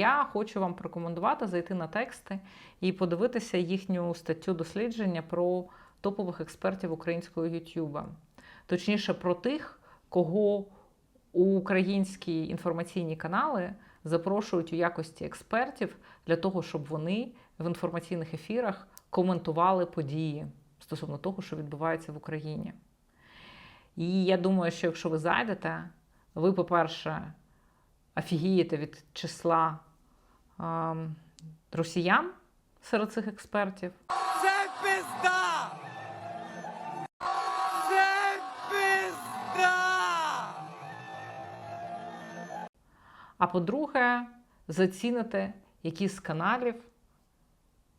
я хочу вам порекомендувати зайти на тексти і подивитися їхню статтю дослідження про топових експертів українського Ютуба. Точніше, про тих, кого українські інформаційні канали запрошують у якості експертів для того, щоб вони в інформаційних ефірах коментували події стосовно того, що відбувається в Україні. І я думаю, що якщо ви зайдете, ви, по-перше, офігієте від числа росіян серед цих експертів. Це пизда! Це пизда! А по-друге, заціните, які з каналів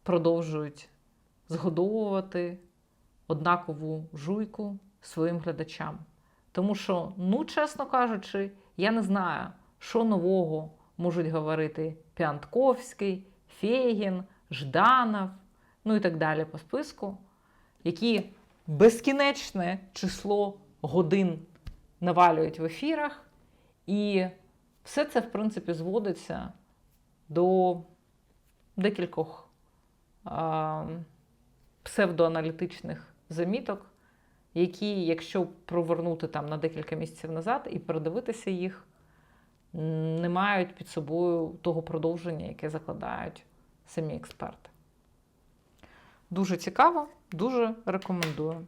продовжують згодовувати однакову жуйку своїм глядачам. Тому що, ну, чесно кажучи, я не знаю, що нового можуть говорити Піантковський, Фейгін, Жданов, ну і так далі по списку, які безкінечне число годин навалюють в ефірах, і все це, в принципі, зводиться до декількох а, псевдоаналітичних заміток, які, якщо провернути там на декілька місяців назад і передивитися їх, не мають під собою того продовження, яке закладають самі експерти. Дуже цікаво, дуже рекомендую.